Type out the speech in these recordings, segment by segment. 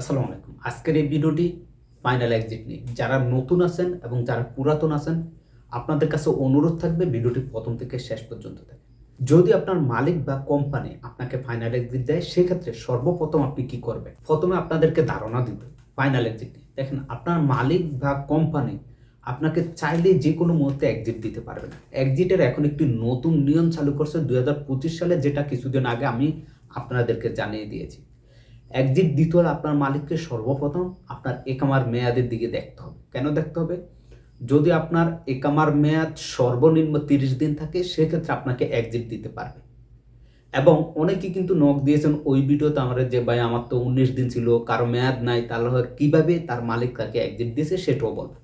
আসসালামু আলাইকুম। আজকের এই ভিডিওটি ফাইনাল এক্সিট নিয়ে। যারা নতুন আছেন এবং যারা পুরাতন আছেন, আপনাদের কাছে অনুরোধ থাকবে ভিডিওটি প্রথম থেকে শেষ পর্যন্ত থাকে যদি আপনার মালিক বা কোম্পানি আপনাকে ফাইনাল এক্সিট দেয়, সেক্ষেত্রে সর্বপ্রথম আপনি কি করবেন? প্রথমে আপনাদেরকে ধারণা দিবে ফাইনাল এক্সিট নিয়ে। দেখেন, আপনার মালিক বা কোম্পানি আপনাকে চাইলে যে কোনো মুহূর্তে এক্সিট দিতে পারবে না। এক্সিটের এখন একটি নতুন নিয়ম চালু করছে দুই হাজার পঁচিশ সালে, যেটা কিছুদিন আগে আমি আপনাদেরকে জানিয়ে দিয়েছি। এক্সিট দিতে হলে আপনার মালিককে সর্বপ্রথম আপনার একামার মেয়াদের দিকে দেখতে হবে। কেন দেখতে হবে? যদি আপনার একামার মেয়াদ সর্বনিম্ন তিরিশ দিন থাকে, সেক্ষেত্রে আপনাকে এক্সিট দিতে পারবে। এবং অনেকেই কিন্তু নখ দিয়েছেন, ওই ভিডিওতে আমরা যে, ভাই, আমার তো উনিশ দিন ছিল, কারও মেয়াদ নাই, তাহলে কীভাবে তার মালিক তাকে এক্সিট দিয়েছে, সেটাও বলবে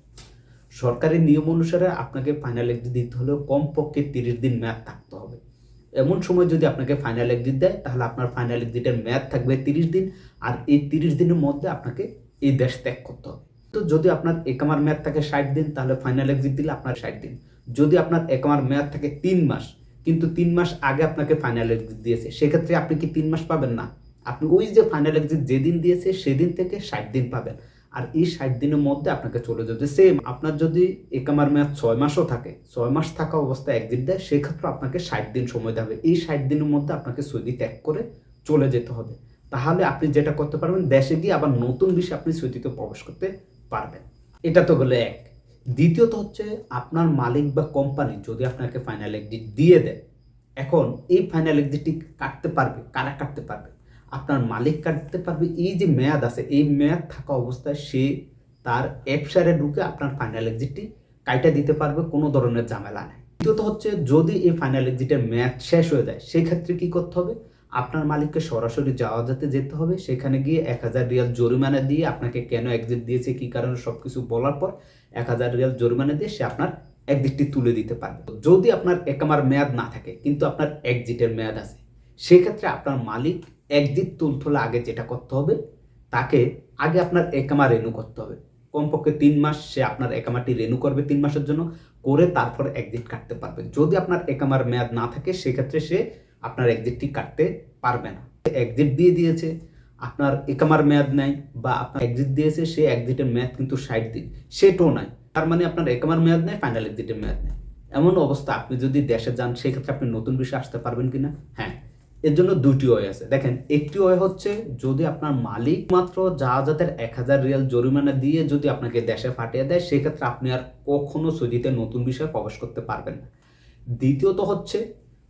সরকারি নিয়ম অনুসারে আপনাকে ফাইনাল এক্সিট দিতে হলেও কমপক্ষে তিরিশ দিন মেয়াদ থাকতে হবে। এমন সময় যদি আপনাকে ফাইনাল এক্সিট দেয়, তাহলে আপনার ফাইনাল এক্সিটের মেয়াদ থাকবে তিরিশ দিন, আর এই তিরিশ দিনের মধ্যে আপনাকে এই দেশ ত্যাগ করতে হবে। তো যদি আপনার একামার মেয়াদ থাকে ষাট দিন, তাহলে ফাইনাল এক্সিট দিলে আপনার ষাট দিন। যদি আপনার একামার মেয়াদ থাকে তিন মাস, কিন্তু তিন মাস আগে আপনাকে ফাইনাল এক্সিট দিয়েছে, সেক্ষেত্রে আপনি কি তিন মাস পাবেন না? আপনি ওই যে ফাইনাল এক্সিট যেদিন দিয়েছে, সেদিন থেকে ষাট দিন পাবেন। আর এই ষাট দিনের মধ্যে আপনাকে চলে যেতে সেম আপনার যদি একামার মেয়াদ ছয় মাসও থাকে, ছয় মাস থাকা অবস্থায় একদিন দেয়, সেক্ষেত্রে আপনাকে ষাট দিন সময় দেবে। এই ষাট দিনের মধ্যে আপনাকে সৌদি ত্যাগ করে চলে যেতে হবে। তাহলে আপনি যেটা করতে পারবেন, দেশে গিয়ে আবার নতুন বিষয়ে আপনি সৌদিতে প্রবেশ করতে পারবেন। এটা তো গেলে এক। দ্বিতীয়ত হচ্ছে, আপনার মালিক বা কোম্পানি যদি আপনাকে ফাইনাল এক্সিট দিয়ে দেয়, এখন এই ফাইনাল এক্সিটটি কাটতে পারবে, কারা কাটতে পারবে? আপনার মালিক কাটতে পারবে। এই যে মেয়াদ আছে, এই মেয়াদ থাকা অবস্থায় সে তার অ্যাপসারে ঢুকে আপনার ফাইনাল এক্সিটটি কাইটা দিতে পারবে, কোনো ধরনের ঝামেলা নেই। দ্বিতীয়ত হচ্ছে, যদি এই ফাইনাল এক্সিটের মেয়াদ শেষ হয়ে যায়, সেই ক্ষেত্রে কি করতে হবে? আপনার মালিককে সরাসরি যাওয়া যেতে যেতে হবে। সেখানে গিয়ে এক হাজার রিয়াল জরিমানা দিয়ে আপনাকে কেন এক্সিট দিয়েছে, কি কারণে সব কিছু বলার পর এক হাজার রিয়াল জরিমানা দিয়ে সে আপনার এক্সিটটি তুলে দিতে পারবে। যদি আপনার একামার মেয়াদ না থাকে, কিন্তু আপনার এক্সিটের মেয়াদ আছে, সেক্ষেত্রে আপনার মালিক এক্সিট তুলতে হলে আগে যেটা করতে হবে, তাকে আগে আপনার একামা রেনু করতে হবে। কমপক্ষে তিন মাস সে আপনার একামাটি রেনু করবে তিন মাসের জন্য, করে তারপর এক্সিট কাটতে পারবে। যদি আপনার একামার মেয়াদ না থাকে, সেক্ষেত্রে সে আপনার এক্সিটটি কাটতে পারবে না। এক্সিট দিয়ে দিয়েছে, আপনার একামার মেয়াদ নাই বা আপনার এক্সিট দিয়েছে, সে এক্সিটের মেয়াদ কিন্তু ষাট দিন। সেটাও নাই। তার মানে আপনার একামার মেয়াদ নেই ফাইনাল এক্সিটের মেয়াদ নেই। এমন অবস্থা, আপনি যদি দেশে যান, সেক্ষেত্রে আপনি নতুন বিষয়ে আসতে পারবেন কিনা? হ্যাঁ এর জন্য দুটি ওয়ে আছে। দেখেন, একটি ওয়ে হচ্ছে যদি আপনার মালিক মাত্র জাহাজাতের এক হাজার রিয়াল জরিমানা দিয়ে যদি আপনাকে দেশে ফাটিয়ে দেয়, সেক্ষেত্রে আপনি আর কখনো সৌদিতে নতুন বিষয়ে প্রবেশ করতে পারবেন না। দ্বিতীয়ত হচ্ছে,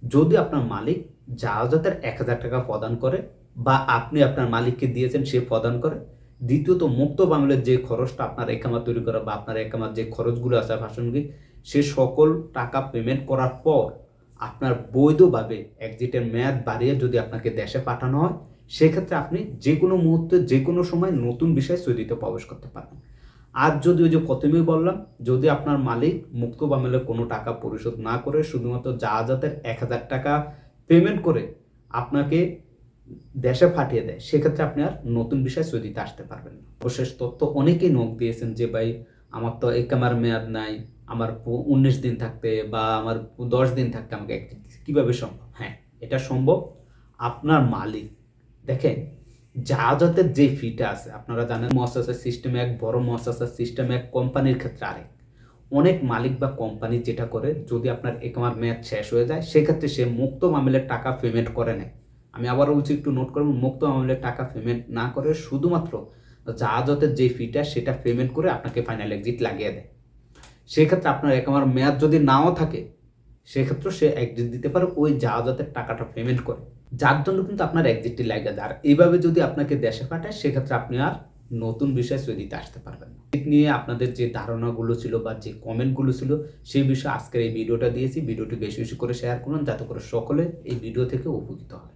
যদি আপনার মালিক জাহাজাতের এক হাজার টাকা প্রদান করে বা আপনি আপনার মালিককে দিয়েছেন, সে প্রদান করে, দ্বিতীয়ত মুক্ত বাংলার যে খরচটা আপনার একামা তৈরি করা বা আপনার একামার যে খরচগুলো আছে ভাষণগুলি সে সকল টাকা পেমেন্ট করার পর আপনার বৈধভাবে এক্সিটের মেয়াদ বাড়িয়ে যদি আপনাকে দেশে পাঠানো হয়, সেক্ষেত্রে আপনি যে কোনো মুহূর্তে যে কোনো সময় নতুন বিষয়ে সৌদিতে প্রবেশ করতে পারবেন। আর যদি ওই যে প্রথমেই বললাম, যদি আপনার মালিক মুক্ত বামেলে কোনো টাকা পরিশোধ না করে, শুধুমাত্র জাহাজাতের এক হাজার টাকা পেমেন্ট করে আপনাকে দেশে পাঠিয়ে দেয়, সেক্ষেত্রে আপনি আর নতুন বিষয় সৌদিতে আসতে পারবেন না। বিশেষ তথ্য অনেকেই নখ দিয়েছেন যে, ভাই, আমার তো একামার মেয়াদ নাই আমার উনিশ দিন থাকতে বা আমার দশ দিন থাকতে আমাকে একদিন কীভাবে সম্ভব? হ্যাঁ এটা সম্ভব। আপনার মালিক, দেখেন জাহাজতের যে ফিটা আছে, আপনারা জানেন মহাসাসার সিস্টেমে এক, বড় মহাসাসার সিস্টেমে এক কোম্পানির ক্ষেত্রে আরেক। অনেক মালিক বা কোম্পানি যেটা করে, যদি আপনার একামার মেয়াদ শেষ হয়ে যায়, সেক্ষেত্রে সে মুক্ত মামলের টাকা পেমেন্ট করে নেয়। আমি আবার বলছি, একটু নোট করবেন, মুক্ত মামলের টাকা পেমেন্ট না করে শুধুমাত্র জাহাজতের যে ফিটা সেটা পেমেন্ট করে আপনাকে ফাইনাল এক্সিট লাগিয়ে দেয়। সেক্ষেত্রে আপনার একামার মেয়াদ যদি নাও থাকে, সেক্ষেত্রে সে এক্সিট দিতে পারে, ওই জাহাজতের টাকাটা পেমেন্ট করে। যার জন্য কিন্তু আপনার এক্সিটটি লাগে। আর এইভাবে যদি আপনাকে দেশে পাঠায়, সেক্ষেত্রে আপনি আর নতুন বিষয় সৌদিতে আসতে পারবেন এদিক নিয়ে আপনাদের যে ধারণাগুলো ছিল বা যে কমেন্টগুলো ছিল সেই বিষয়ে আজকের এই ভিডিওটা দিয়েছি। ভিডিওটি বেশি বেশি করে শেয়ার করুন, যাতে করে সকলে এই ভিডিও থেকে উপকৃত হয়